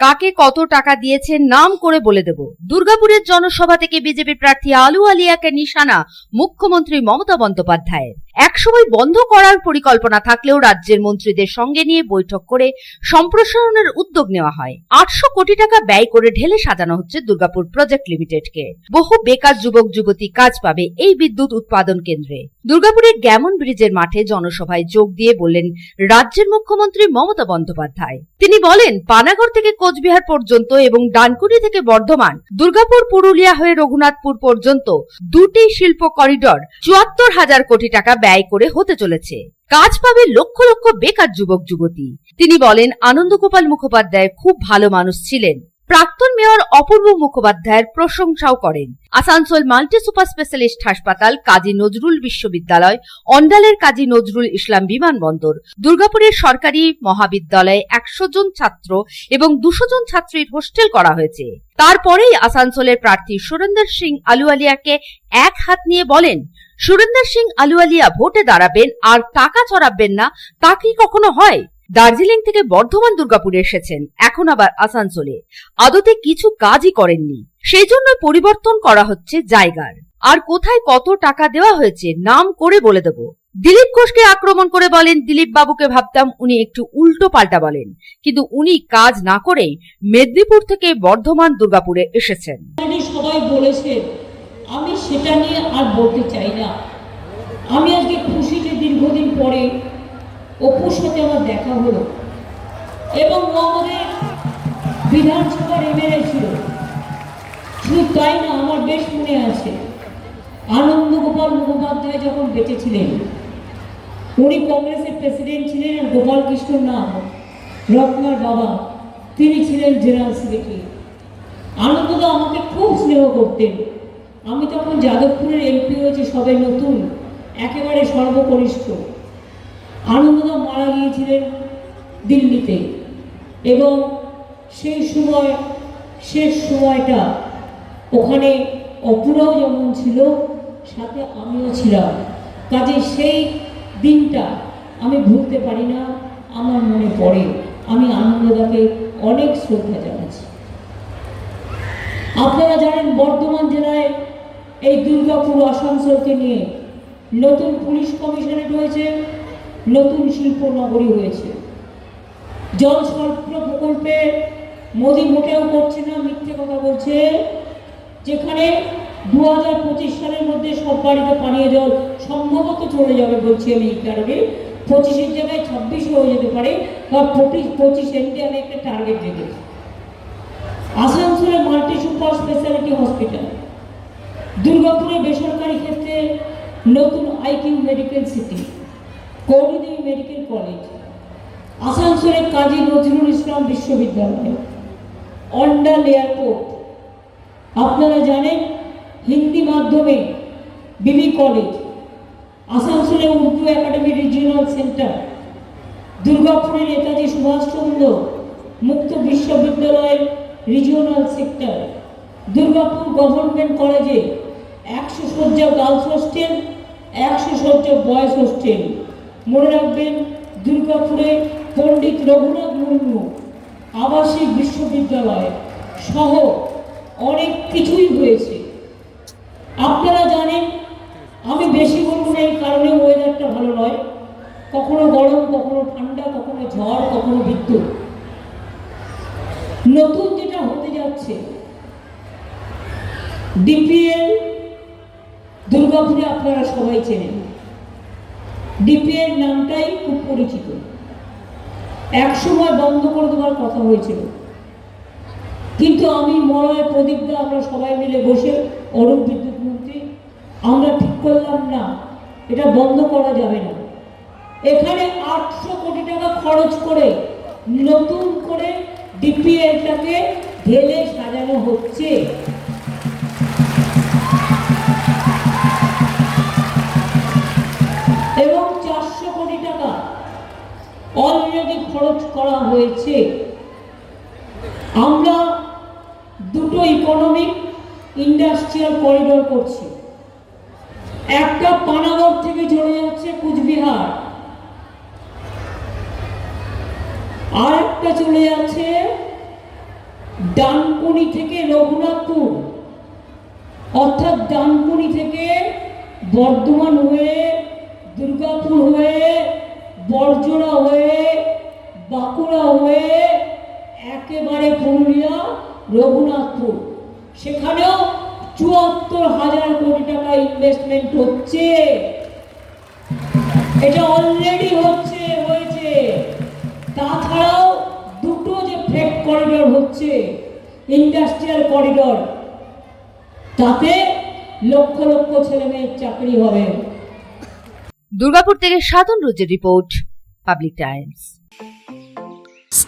কাকে কত টাকা দিয়েছেন নাম করে বলে দেব। দুর্গাপুরের জনসভা থেকে বিজেপি প্রার্থী আলু আলিয়াকে নিশানা মুখ্যমন্ত্রী মমতা বন্দ্যোপাধ্যায়ের। একসময় বন্ধ করার পরিকল্পনা থাকলেও রাজ্যের মন্ত্রীদের সঙ্গে নিয়ে বৈঠক করে সম্প্রসারণের উদ্যোগ নেওয়া হয়। আটশো কোটি টাকা ব্যয় করে ঢেলে সাজানো হচ্ছে দুর্গাপুর প্রজেক্ট লিমিটেডকে। বহু বেকার যুবক, যুবতী কাজ পাবে এই বিদ্যুৎ উৎপাদন কেন্দ্রে। দুর্গাপুরের গ্যামন ব্রিজের মাঠে জনসভায় যোগ দিয়ে বললেন রাজ্যের মুখ্যমন্ত্রী মমতা বন্দ্যোপাধ্যায়। তিনি বলেন, পানাগড় থেকে কোচবিহার পর্যন্ত এবং ডানকুনি থেকে বর্ধমান, দুর্গাপুর, পুরুলিয়া হয়ে রঘুনাথপুর পর্যন্ত দুটি শিল্প করিডর চুয়াত্তর হাজার কোটি টাকা ব্যয় করে হতে চলেছে। কাজ পাবে লক্ষ লক্ষ বেকার যুবক, যুবতী। তিনি বলেন, আনন্দগোপাল মুখোপাধ্যায় খুব ভালো মানুষ ছিলেন। প্রাক্তন মেয়র অপূর্ব মুখোপাধ্যায়ের প্রশংসাও করেন। আসানসোল মাল্টি সুপার স্পেশালিস্ট হাসপাতাল কাজী নজরুল বিশ্ববিদ্যালয়, অন্ডালের কাজী নজরুল ইসলাম বিমানবন্দর, দুর্গাপুরের সরকারি মহাবিদ্যালয়ে একশো জন ছাত্র এবং দুশো জন ছাত্রীর হোস্টেল করা হয়েছে। তারপরেই আসানসোলের প্রার্থী সুরেন্দর সিং আলুয়ালিয়াকে এক হাত নিয়ে বলেন, সুরেন্দর সিং আলুয়ালিয়া ভোটে দাঁড়াবেন আর টাকা চড়াবেন না, তা কি কখনো হয়? দার্জিলিং থেকে বর্ধমান দুর্গাপুরে এসেছেন। এখন আবার আসানসোলে। আদতে কিছু কাজই করেননি। সেই জন্য পরিবর্তন করা হচ্ছে জায়গার। আর কোথায় কত টাকা দেওয়া হয়েছে নাম করে বলে দেব। দিলীপ ঘোষকে আক্রমণ করে বলেন, দিলীপ বাবুকে ভাবতাম উনি একটু উল্টো পাল্টা বলেন। কিন্তু উনি কাজ না করেই মেদিনীপুর থেকে বর্ধমান দুর্গাপুরে এসেছেন। সবাই আমি সেটা নিয়ে আর বলতে চাই না। আমি আজকে খুশি যে দীর্ঘদিন পরে অপুর সাথে আমার দেখা হলো। এবং ও আমাদের বিধানসভার এমএলএ ছিল। শুধু তাই না, আমার বেশ মনে আছে আনন্দ গোপাল মুখোপাধ্যায় যখন বেঁচে ছিলেন উনি কংগ্রেসের প্রেসিডেন্ট ছিলেন আর গোপাল কৃষ্ণ নাম, রত্নার বাবা, তিনি ছিলেন জেনারেল সেক্রেটারি। আনন্দদা আমাকে খুব স্নেহ করতেন। আমি তখন যাদবপুরের এমপি হয়েছি, সবে নতুন, একেবারে সর্বকনিষ্ঠ। আনন্দদা মারা গিয়েছিলেন দিল্লিতে। এবং সেই সময়, শেষ সময়টা ওখানে অপুরাও যেমন ছিল, সাথে আমিও ছিলাম। কাজে সেই দিনটা আমি ভুলতে পারি না, আমার মনে পড়ে। আমি আনন্দদাকে অনেক শ্রদ্ধা জানাচ্ছি। আপনারা জানেন, বর্ধমান জেলায় এই দুর্গাপুর আসানসোলকে নিয়ে নতুন পুলিশ কমিশনারেট হয়েছে। নতুন শিল্প নগরী হয়েছে। জল সরবরাহ প্রকল্পে মোদী মোটেও করছে না, মিথ্যে কথা বলছে। যেখানে দু হাজার পঁচিশ সালের মধ্যে সব বাড়িতে পানীয় জল সম্ভবত চলে যাবে বলছি আমি এই কারণে। পঁচিশের জায়গায় ছাব্বিশ হয়ে যেতে পারে, বা পঁচিশ পঁচিশ এমনি আমি একটা টার্গেট রেখেছি আসানসোলে মাল্টি সুপার স্পেশালিটি হসপিটাল দুর্গাপুরে বেসরকারি ক্ষেত্রে নতুন আইকিউ মেডিকেল সিটি কৌরুদেবী মেডিকেল কলেজ, আসানসোলের কাজী নজরুল ইসলাম বিশ্ববিদ্যালয় অন্ডাল এয়ারপোর্ট। আপনারা জানেন, হিন্দি মাধ্যমে বিবি কলেজ, আসানসোলে উর্দু একাডেমি রিজিওনাল সেন্টার দুর্গাপুরে নেতাজি সুভাষচন্দ্র মুক্ত বিশ্ববিদ্যালয়ের রিজিওনাল সেক্টর, দুর্গাপুর গভর্নমেন্ট কলেজে একশো শয্যা গার্লস হোস্টেল, একশো শয্যা বয়েজ হোস্টেল। মনে রাখবেন দুর্গাপুরে পণ্ডিত রঘুনাথ মুর্মু আবাসিক বিশ্ববিদ্যালয় সহ অনেক কিছুই হয়েছে। আপনারা জানেন, আমি বেশি বলব না এই কারণে ওয়েদারটা ভালো নয়। কখনো গরম, কখনো ঠান্ডা, কখনো ঝড়, কখনো বিদ্যুৎ। নতুন যেটা হতে যাচ্ছে ডিপিএল দুর্গাপুরে আপনারা সবাই চেনেন। ডিপিএল নামটাই খুব পরিচিত। এক সময় বন্ধ করে দেওয়ার কথা হয়েছিল। কিন্তু আমি মলয় প্রদীপদা, আমরা সবাই মিলে বসে অরূপ বিদ্যুৎ মন্ত্রী আমরা ঠিক করলাম না, এটা বন্ধ করা যাবে না। এখানে আটশো কোটি টাকা খরচ করে নতুন করে ডিপিএলটাকে ঢেলে সাজানো হচ্ছে। খরচ করা হয়েছে। আমরা দুটো ইকোনমিক ইন্ডাস্ট্রিয়াল করিডোর করছি। একটা পানাগড় থেকে চলে যাচ্ছে কুচবিহার। আর একটা চলে যাচ্ছে ডানকুনি থেকে রঘুনাথপুর। অর্থাৎ ডানকুনি থেকে বর্ধমান হয়ে, দুর্গাপুর হয়ে বর্জনা হয়ে বাঁকুড়া হয়ে একেবারে পুরুলিয়া রঘুনাথপুর। সেখানেও চুয়াত্তর হাজার কোটি টাকা ইনভেস্টমেন্ট হচ্ছে। এটা অলরেডি হচ্ছে, হয়েছে। তাছাড়াও দুটো যে ফ্রেট করিডর হচ্ছে ইন্ডাস্ট্রিয়াল করিডর তাতে লক্ষ লক্ষ ছেলে মেয়ের চাকরি হবে। দুর্গাপুর থেকে সাধন রোজের report public times